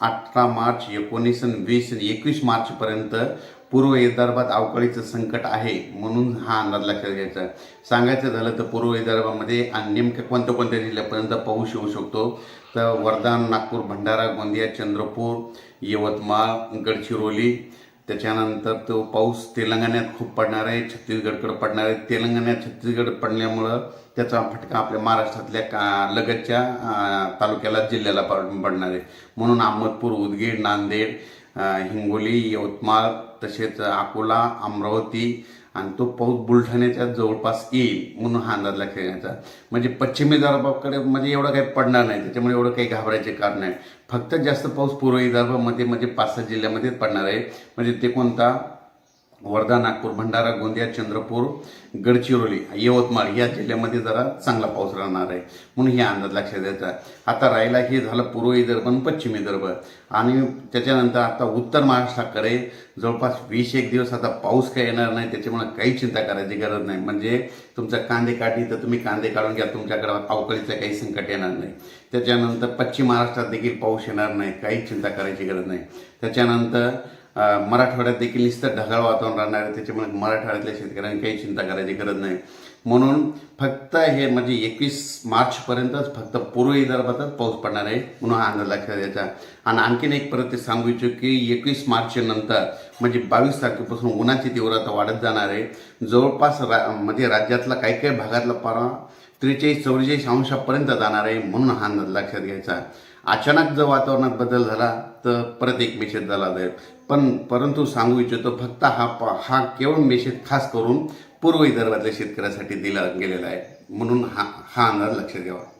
अठरा मार्च एकोणीस आणि वीस आणि एकवीस मार्चपर्यंत पूर्व विदर्भात अवकाळीचं संकट आहे म्हणून हा अंदाज लक्षात घ्यायचा. सांगायचं झालं तर पूर्व विदर्भामध्ये आणि नेमक्या कोणत्या कोणत्या जिल्ह्यापर्यंत पाऊस येऊ शकतो? तर वर्धा नागपूर भंडारा गोंदिया चंद्रपूर यवतमाळ गडचिरोली त्याच्यानंतर तो पाऊस तेलंगणात खूप पडणार आहे छत्तीसगडकडे पडणार आहे. तेलंगणात छत्तीसगड पडल्यामुळं त्याचा फटका आपल्या महाराष्ट्रातल्या का लगतच्या तालुक्याला जिल्ह्याला पडणार आहे. म्हणून अहमदपूर उदगीर नांदेड हिंगोली यवतमाळ तसेच अकोला अमरावती आणि तो पाऊस बुलढाण्याच्या जवळपास येईल म्हणून हा अंदाजला खेळण्याचा. म्हणजे पश्चिमी विदर्भाकडे म्हणजे एवढं काही पडणार नाही त्याच्यामुळे एवढं काही घाबरायचे कारण नाही. फक्त जास्त पाऊस पूर्व विदर्भामध्ये म्हणजे पाच सहा जिल्ह्यामध्येच पडणार आहे. म्हणजे ते कोणता? वर्धा नागपूर भंडारा गोंदिया चंद्रपूर गडचिरोली यवतमाळ या जिल्ह्यामध्ये जरा चांगला पाऊस राहणार आहे. म्हणून हे अंदाज लक्षात द्यायचा आता राहिला हे झालं पूर्व विदर्भ आणि पश्चिम विदर्भ. आणि त्याच्यानंतर आता उत्तर महाराष्ट्राकडे जवळपास वीस एक दिवस आता पाऊस काही येणार नाही. त्याच्यामुळे काही चिंता करायची गरज नाही. म्हणजे तुमचा कांदे काढली तर तुम्ही कांदे काढून घ्या. तुमच्याकडे अवकाळीचं काही संकट येणार नाही. त्याच्यानंतर पश्चिम महाराष्ट्रात देखील पाऊस येणार नाही. काही चिंता करायची गरज नाही. त्याच्यानंतर मराठवाड्यात देखील नुसतं ढगाळ वातावरण राहणार आहे त्याच्यामुळे मराठवाड्यातल्या शेतकऱ्यांनी काही चिंता करायची गरज नाही. म्हणून फक्त हे म्हणजे एकवीस मार्चपर्यंतच फक्त पूर्व विदर्भातच पाऊस पडणार आहे म्हणून हा अंदाज लक्षात द्यायचा आणि आणखीन एक परत ते सांगू इच्छितो की एकवीस मार्च नंतर म्हणजे बावीस तारखेपासून उन्हाची तीव्रता वाढत जाणार आहे. जवळपास रा म्हणजे राज्यातला काही काही भागातला पारा त्रेचाळीस चौवेचाळीस अंशापर्यंत जाणार आहे म्हणून हा अंदाज लक्षात घ्यायचा. अचानक जर वातावरणात बदल झाला तर परत एक मेसेज झाला जाईल. पण परंतु सांगू इच्छितो फक्त हा प- हा केवळ मेसेज खास करून पूर्व विदर्भातल्या शेतकऱ्यासाठी दिला गेलेला आहे. म्हणून हा हा अंदाज लक्षात घ्यावा.